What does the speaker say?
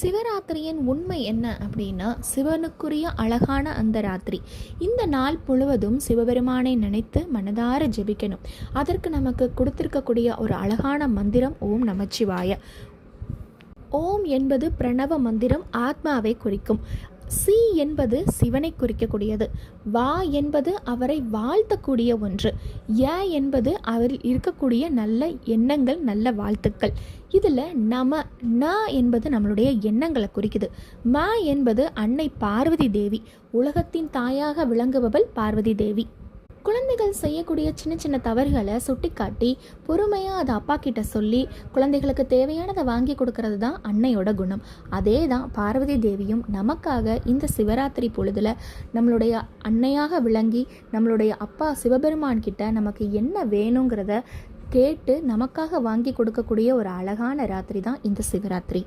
சிவராத்திரியின் உண்மை என்ன அப்படின்னா சிவனுக்குரிய அழகான அந்த ராத்திரி. இந்த நாள் முழுவதும் சிவபெருமானை நினைத்து மனதார ஜெபிக்கணும். அதற்கு நமக்கு கொடுத்திருக்கக்கூடிய ஒரு அழகான மந்திரம் ஓம் நமச்சிவாய. ஓம் என்பது பிரணவ மந்திரம் ஆத்மாவை குறிக்கும். சி என்பது சிவனை குறிக்கக்கூடியது. வா என்பது அவரை வாழ்த்தக்கூடிய ஒன்று. ய என்பது அவரில் இருக்கக்கூடிய நல்ல எண்ணங்கள் நல்ல வாழ்த்துக்கள். இதில் நம ந என்பது நம்மளுடைய எண்ணங்களை குறிக்குது. ம என்பது அன்னை பார்வதி தேவி. உலகத்தின் தாயாக விளங்குபவள் பார்வதி தேவி. குழந்தைகள் செய்யக்கூடிய சின்ன சின்ன தவறுகளை சுட்டிக்காட்டி பொறுமையாக அதை அப்பா கிட்ட சொல்லி குழந்தைகளுக்கு தேவையானதை வாங்கி கொடுக்கறது தான் அன்னையோட குணம். அதே தான் பார்வதி தேவியும் நமக்காக இந்த சிவராத்திரி பொழுதுல நம்மளுடைய அன்னையாக விளங்கி நம்மளுடைய அப்பா சிவபெருமான் கிட்ட நமக்கு என்ன வேணுங்கிறத கேட்டு நமக்காக வாங்கி கொடுக்கக்கூடிய ஒரு அழகான ராத்திரி தான் இந்த சிவராத்திரி.